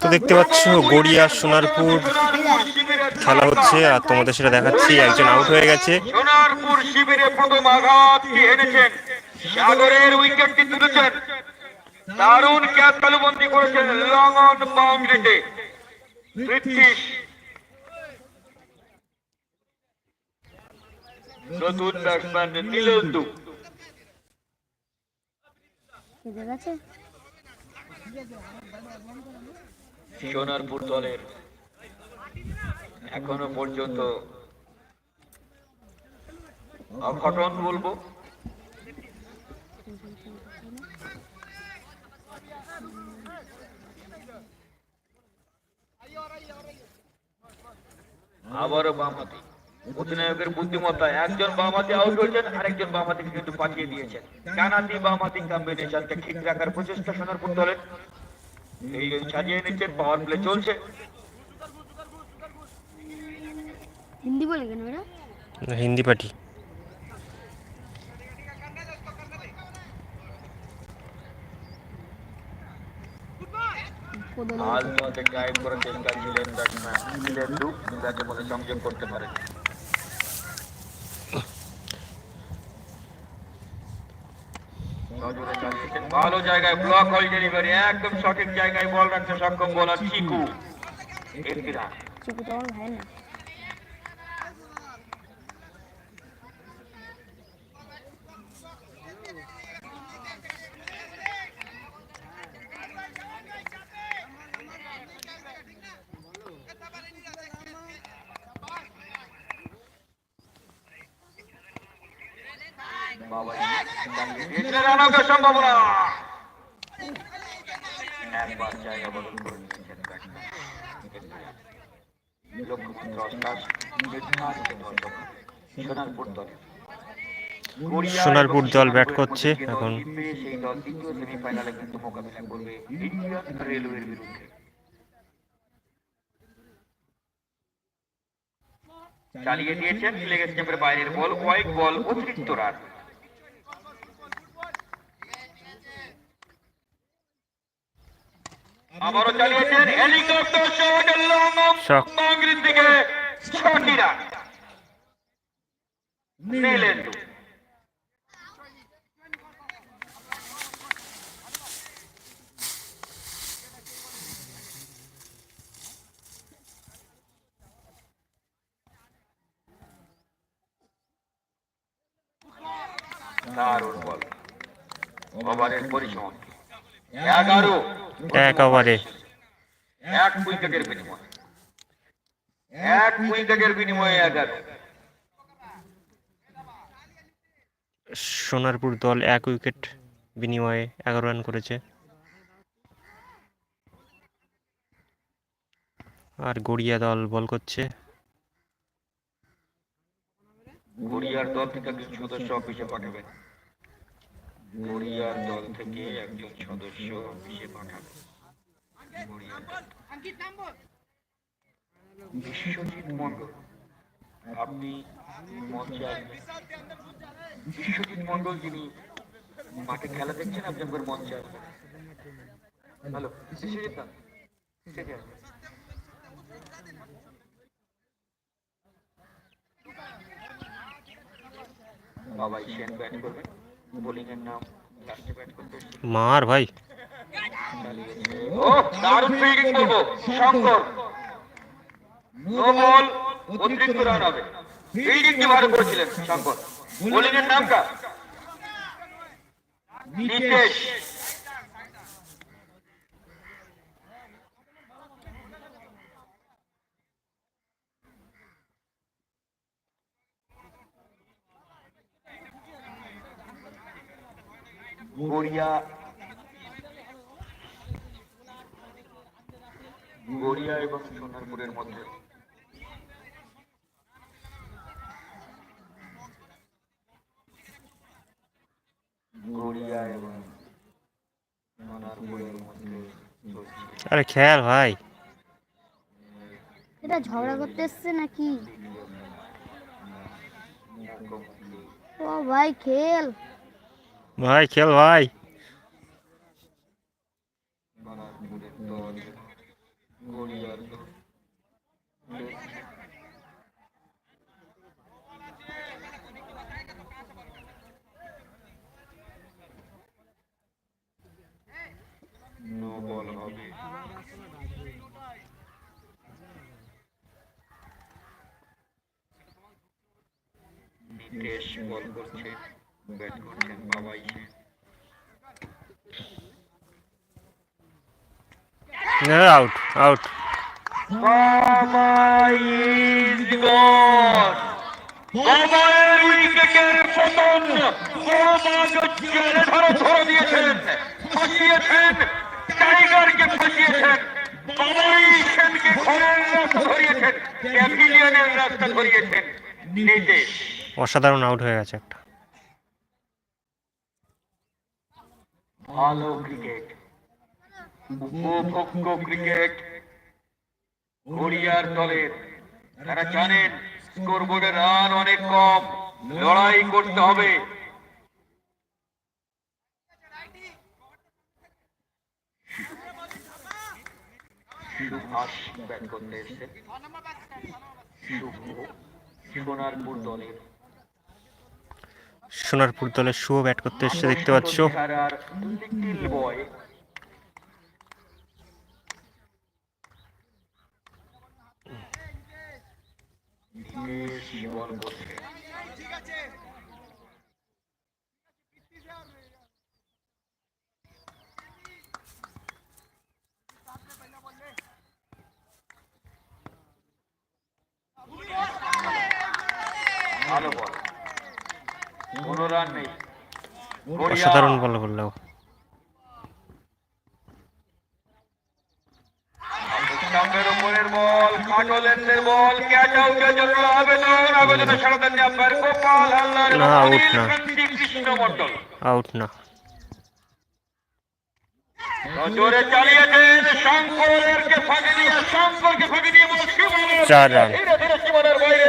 তো দেখতে পাচ্ছ গড়িয়া সোনারপুর খেলা হচ্ছে আর তোমাদের সেটা দেখাচ্ছি একজন আউট হয়ে গেছে। সোনারপুর শিবিরে প্রথম এনেছেন? সাগরের উইকেটটি তুলেছেন। দারুণ ক্যাচ তালুবন্দী করেছেন লং অন বাউন্ডারিতে। ব্রিটিশ নতুন ব্যাটসম্যান নীলেন্দু। খেতে গেছে সোনারপুর দলের এখনও পর্যন্ত অঘটন বলব। আবারও বামহাতি অধিনায়কের বুদ্ধিমত্তা। একজন বামহাতি আউট হয়েছেন আরেকজন বামহাতিকে কিন্তু পাঠিয়ে দিয়েছেন। কানাতি বামহাতি কম্বিনেশনকে ঠিক রাখার প্রচেষ্টা সোনারপুর দলের এই সাজিয়ে নিচ্ছেন পাওয়ার প্লে চলছে। হিন্দি বলে কেন এরা হিন্দি পার্টি। আজ মধ্যে ড্রাইভ করার চেষ্টা ছিলেন ব্যাটসম্যান নীলেন্দু যাকে বলে সংযোগ করতে পারেন নজরে চালিয়েছেন ভালো জায়গায় ব্লক হল ডেলিভারি একদম সঠিক জায়গায় বল রাখতে সক্ষম বলার চিকু। চিকু তো ভাই না। সম্ভাবনা। একবার জায়গা বদল করে নিয়েছেন ব্যাটসম্যান অষ্টাশ সোনারপুর দলের সোনারপুর দল ব্যাট করছে এখন। সেই দল দ্বিতীয় সেমিফাইনালে কিন্তু মোকাবিলা করবে ইন্ডিয়ান রেলওয়ের বিরুদ্ধে। চালিয়ে দিয়েছেন লেগ স্টেপের বাইরের বল হোয়াইট বল অতিরিক্ত রান। আবারও চালিয়েছেন হেলিকপ্টার শট লং। বাংরির দিকে ছটি রান নীলেন্দু দারুণ বল। ওভারের পরিসমাপ্তি। এগারো। এক ওভারে। এক উইকেটের বিনিময়ে। এক উইকেটের বিনিময়ে এগারো সোনারপুর দল এক উইকেট বিনিময়ে এগারো রান করেছে। আর গড়িয়া দল বল করছে। গড়িয়ার দল থেকে সদস্য অফিসে পাঠাবেন গড়িয়ার দল থেকে একজন সদস্য অফিসে পাঠাবেন বিশ্বজিৎ মন্ডল আপনি মঞ্চে বিশ্বজিৎ মন্ডল যিনি মাঠে খেলা দেখছেন, আপনি একবার মঞ্চে আসবেন হ্যালো, বিশ্বজিৎ দা বাবাই সেন ব্যাট করবেন? নাম। মার ভাই। শঙ্কর। নো বল অতিরিক্ত রান হবে ফিল্ডিংটি ভালো করেছিলেন শঙ্কর। বোলিং এর নামটা? নিতেশ গড়িয়া গড়িয়া এবং সোনারপুরের মধ্যে। গড়িয়া এবং সোনারপুরের মধ্যে আরে খেয়াল ভাই। এটা ঝগড়া করতে এসছে নাকি? ও ভাই খেল। ভাই খেল ভাই নো বল হবে বিকেশ বল করছে। ব্যাট করছেন Babai out out Babai is gone বাবাইয়ের উইকেটের পতন ধরে ধরে দিয়েছেন ফাঁসিয়েছেন টাইগারকে ফাঁসিয়েছেন বাবাই সেনকে ঘরের রাস্তা ধরিয়েছেন প্যাভিলিয়নের রাস্তা ধরিয়েছেন নিতেশ অসাধারণ আউট হয়ে গেছে একটা। ভালো ক্রিকেট উপভোগ্য ক্রিকেট গড়িয়ার দলের তারা জানেন স্কোরবোর্ডে রান অনেক কম। লড়াই করতে হবে। সুভাষ ব্যাট করতে এসছে। সোনারপুর দলের সোনারপুর দলের শুভ ব্যাট করতে এসছে দেখতে পাচ্ছ। ভালো রান নেই অসাধারণ বল করল স্টাম্পের উপরের বল কাটলেন্সের বল ক্যাচ আউটের জন্য আবেদন আবেদনে সাড়া দেননি আম্পায়ার গোপাল হালদার না, out না। কৃষ্ণ মণ্ডল আউট না জোরে চালিয়েছেন শঙ্করকে ফাঁকি দিয়ে শঙ্করকে ফাঁকি দিয়ে বল শুভম চার রান। ধীরে ধীরে সীমানার বাইরে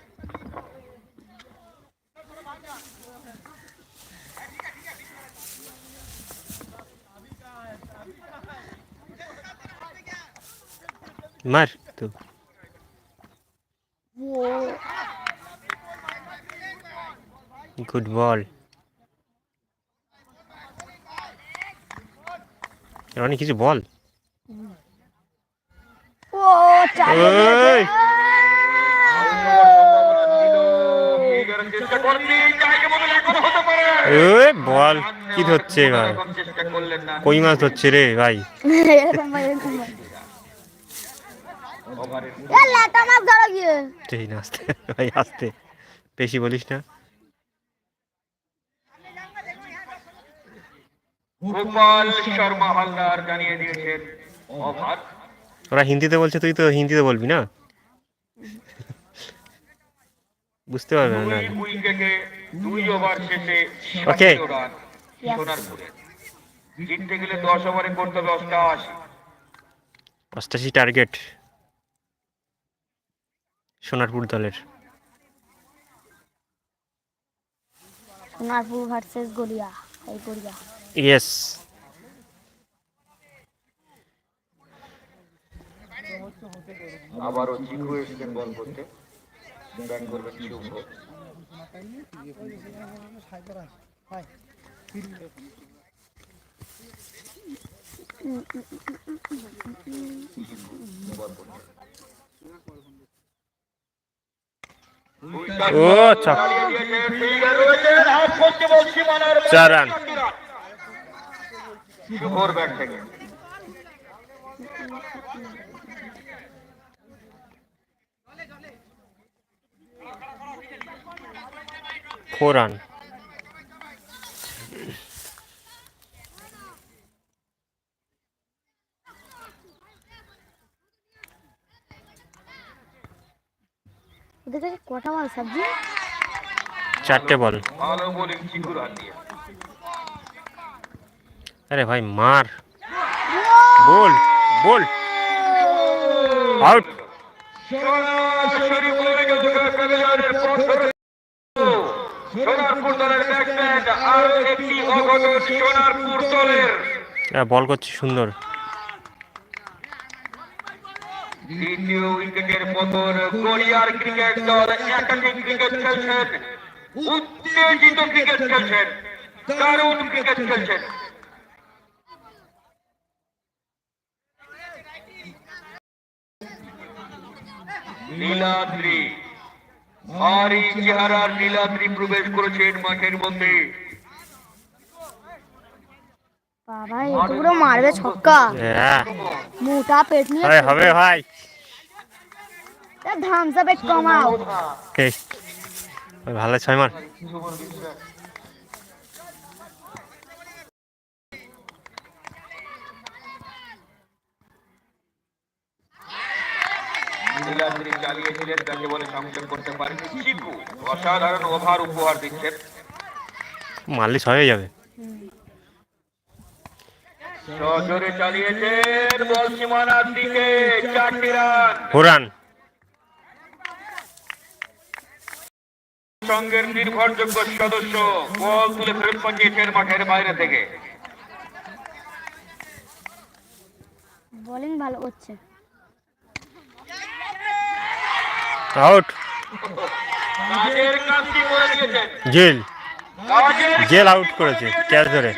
করছি জায়গা বদল এখন হতে পারে ওই বল কি ধরছে ভাই কই মাছ ধরছে রে ভাই এরকম ভাই, এরকম ভাই। ওভারের এ ল্যাটা মাছ ধরো গিয়ে সেই না আসতে ভাই আসতে। বেশি বলিস না। শর্মা হালদার জানিয়ে দিয়েছেন ওভার ওরা হিন্দিতে বলছে তুই তো হিন্দিতে বলবি না? বুঝতে পারবে না সোনারপুরের জিততে গেলে দশ ওভারে করতে হবে অষ্টাশি টার্গেট। সোনারপুর দলের সোনারপুর ভার্সেস গড়িয়া এই গড়িয়া ইয়েস আবারও চিকু এসেছেন বল করতে ব্যাট করবেন শুভ ও ছক চার রান ফোর রান ওদের কাছে কটা মাল সবজি চারটে বল। বোলিং আরে ভাই মার। Ball ball. আউট বোলিং প্যাভিলিয়নের পথর সোনারপুর দলের ব্যাটসম্যান আর একটি অঘটন সোনারপুর দলের বল করছে সুন্দর দ্বিতীয় উইকেটের পতন কোরিয়ার ক্রিকেট দল একাধিক ক্রিকেট খেলছেন। উত্তেজিত ক্রিকেট খেলছেন। দারুণ ক্রিকেট খেলছেন। নীলাদ্রি। ভারী চেহারার নীলাদ্রি প্রবেশ করেছেন মাঠের মধ্যে। বাবা এ তো পুরো মারবে ছক্কা। হ্যাঁ মোটা পেট নিয়ে আরে হবে ভাই ধামসা পেট কমাও। কে ওই ভালো ছয় মার। নীলাদ্রি চালিয়েছিলেন তাকে বলে সংযোগ করতে পারেনি চিকু অসাধারণ ওভার উপহার দিচ্ছেন মারলে ছয় হয়ে যাবে। সজোরে চালিয়েছেন বল সীমানার দিকে চারটি রান হুরান। সঙ্গের নির্ভরযোগ্য সদস্য বল তুলে ফেরত পাঠিয়েছেন মাঠের বাইরে থেকে। বোলিং ভালো করছে। আউট। জেল। জেল আউট করেছে ক্যাচ ধরে।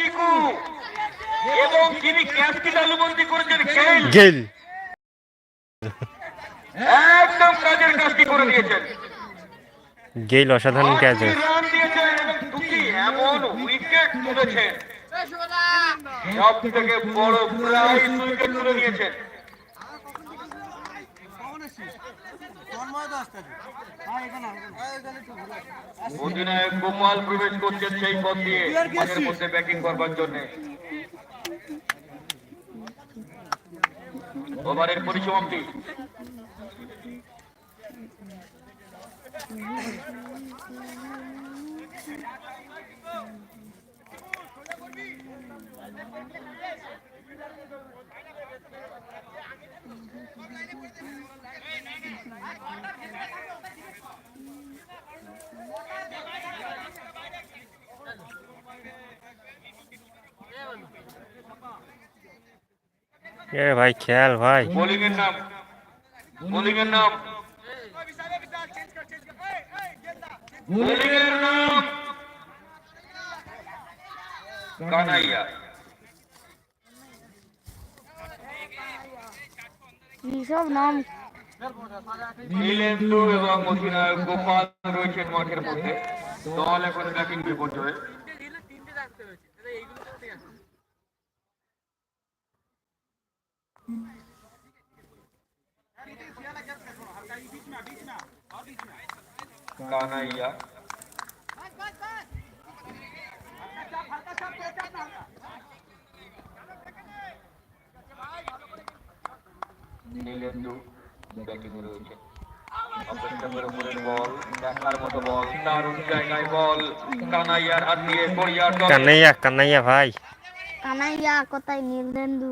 এবং তালুবন্দি করেছেন গেল একদম কাজের কাজটি করে দিয়েছেন গেল অসাধারণ ক্যাচ। রান দিয়েছেন এবং দুটি এমন উইকেট তুলেছেন। সব থেকে বড় প্রাইজ উইকেট তুলে নিয়েছেন। অধিনায়ক গোপাল প্রবেশ করছেন সেই পথ দিয়ে। মধ্যে ব্যাটিং করবার জন্য। ওভারের পরিসমাপ্তি। এ ভাই খেয়াল ভাই বোলিং এর নাম বোলিং এর নাম বোলিং এর নাম কানাইয়া এইসব নাম নীলেন্দু এবং অধিনায়ক গোপাল রয়েছেন মাঠের মধ্যে দল এখন ব্যাটিং বিপর্যয়ে কানাইয়া নীলেন্দু ব্যাটিং রয়েছে অপেক্ষা করে উপরের বল দেখার মতো বল দারুণ জায়গায় বল কানাইয়ার হাত দিয়ে কোরিয়ার দল কান্নাইয়া কান্নাইয়া ভাই কানাইয়া কোথায় নীলদেন্দু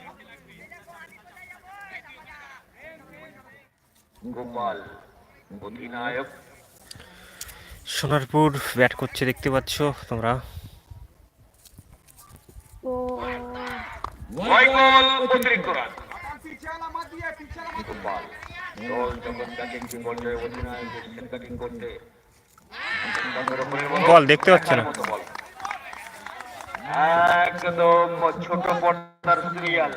গোপাল অধিনায়ক। সোনারপুর ব্যাট করছে দেখতে পাচ্ছ তোমরা। ও। ছয় বল অতিরিক্ত রান গোপাল দল যখন ব্যাটিং পর্যায়ে অধিনায়ক ব্যাটিং করতে বল দেখতে পাচ্ছে না। একদম ছোট পর্দার সিরিয়াল